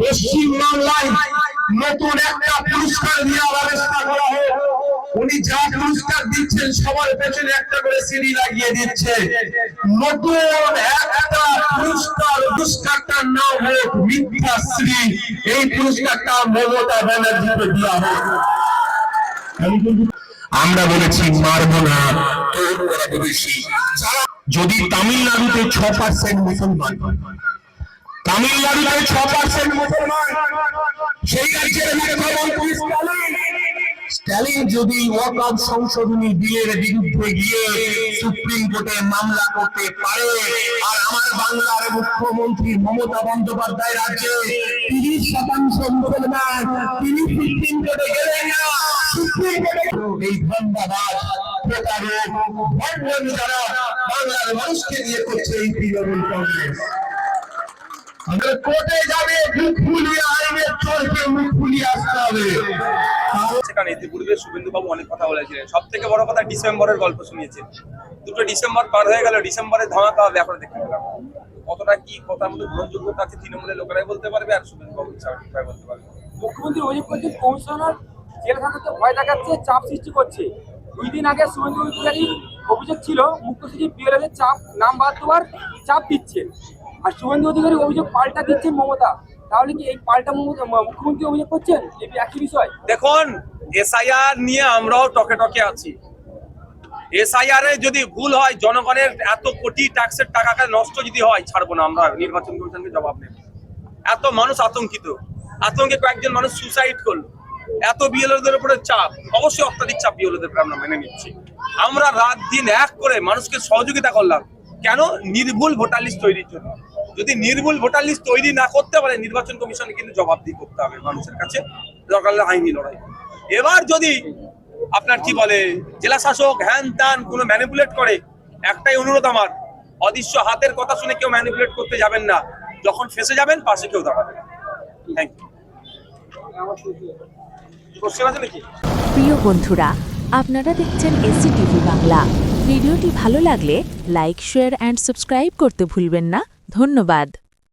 পশ্চিম বাংলায় নতুন একটা পুরস্কার দেওয়ার ব্যবস্থা করা হোক উনি যা পুরস্কার দিচ্ছেন, সবার পেছনে একটা করে সিঁড়ি লাগিয়ে দিচ্ছে। নতুন একটা পুরস্কার, পুরস্কারটার নাম হোক মিথ্যাশ্রী এই পুরস্কারটা মমতা ব্যানার্জিকে দেওয়া হোক আমরা বলেছি, মারবো না যদি তামিলনাড়ুতে ছ পার্সেন্ট মুসলমান তামিলনাড়ুতে ছ পার্সেন্ট মুসলমান সেই রাজ্যের মুখ্যমন্ত্রী স্ট্যালিন। স্ট্যালিন যদি ওয়াকআপ সংশোধনী বিলের বিরুদ্ধে গিয়ে সুপ্রিম কোর্টে মামলা করতে পারে, আর আমার বাংলার মুখ্যমন্ত্রী মমতা বন্দ্যোপাধ্যায় রাজ্যে তিরিশ শতাংশ মুসলমান, তিনি সুপ্রিম কোর্টে গেলেন না। সুপ্রিম কোর্টে এই ধন্যবাদ। প্রতারক ভণ্ডন যারা বাংলার মানুষকে দিয়ে করছে এই তৃণমূল কংগ্রেস। কোর্টে যাবে মুখ ফুলিয়ে আইনের চোরকে মুখ ফুলিয়ে আসতে হবে। সেখানে ইতিপূর্বে শুভেন্দু বাবু অনেক কথা বলেছিলেন। সব থেকে বড় কথা ডিসেম্বরের গল্প শুনিয়েছেন দুটো ডিসেম্বর পার হয়ে গেল ডিসেম্বরে ধামাকা হবে এখন দেখতে পেলাম। কতটা কি কথার মধ্যে গ্রহণযোগ্যতা আছে তৃণমূলের লোকেরাই বলতে পারবে আর শুভেন্দু বাবু বলতে পারবে। মুখ্যমন্ত্রী অভিযোগ করছেন কমিশনার জেল থাকাতে ভয় দেখাচ্ছে চাপ সৃষ্টি করছে। দুই দিন আগে শুভেন্দু অধিকারী অভিযোগ ছিল মুখ্য সচিব বিএলএর চাপ নাম বাদ দেওয়ার চাপ দিচ্ছে আর শুভেন্দু অধিকারী অভিযোগ পাল্টা দিচ্ছেন মমতা। তাহলে কি এই পাল্টা মুখ্যমন্ত্রী অভিযোগ করছেন? একই বিষয়? দেখুন, এসআইআর নিয়ে আমরাও টকে টকে আছি। এসআইআর এ যদি ভুল হয়, জনগণের এত কোটি ট্যাক্সের টাকা নষ্ট যদি হয়, ছাড়বো না আমরা, নির্বাচন কমিশনকে জবাব নেব এত মানুষ আতঙ্কিত। আতঙ্কে কয়েকজন মানুষ সুসাইড করল। এত বিএলওদের উপরে চাপ। অবশ্যই অত্যাধিক চাপ বিএলওদের উপরে আমরা মেনে নিচ্ছি। আমরা রাত দিন এক করে মানুষকে সহযোগিতা করলাম। কেন নির্ভুল ভোটার লিস্ট তৈরির জন্য? যদি নির্ভুল ভোটার লিস্ট তৈরি না করতে পারে, নির্বাচন কমিশন কিন্তু জবাবদিহি করতে হবে মানুষের কাছে। দরকার আইনি লড়াই। এবার যদি আপনার কি বলে, জেলা শাসক হ্যান ত্যান কোনো ম্যানিপুলেট করে, একটাই অনুরোধ আমার, অদৃশ্য হাতের কথা শুনে কেউ ম্যানিপুলেট করতে যাবেন না। যখন ফেসে যাবেন, পাশে কেউ দাঁড়াবেন থ্যাংক ইউ প্রিয় বন্ধুরা, আপনারা দেখছেন এসি টিভি বাংলা। ভিডিওটি ভালো লাগলে লাইক শেয়ার অ্যান্ড সাবস্ক্রাইব করতে ভুলবেন না। ধন্যবাদ।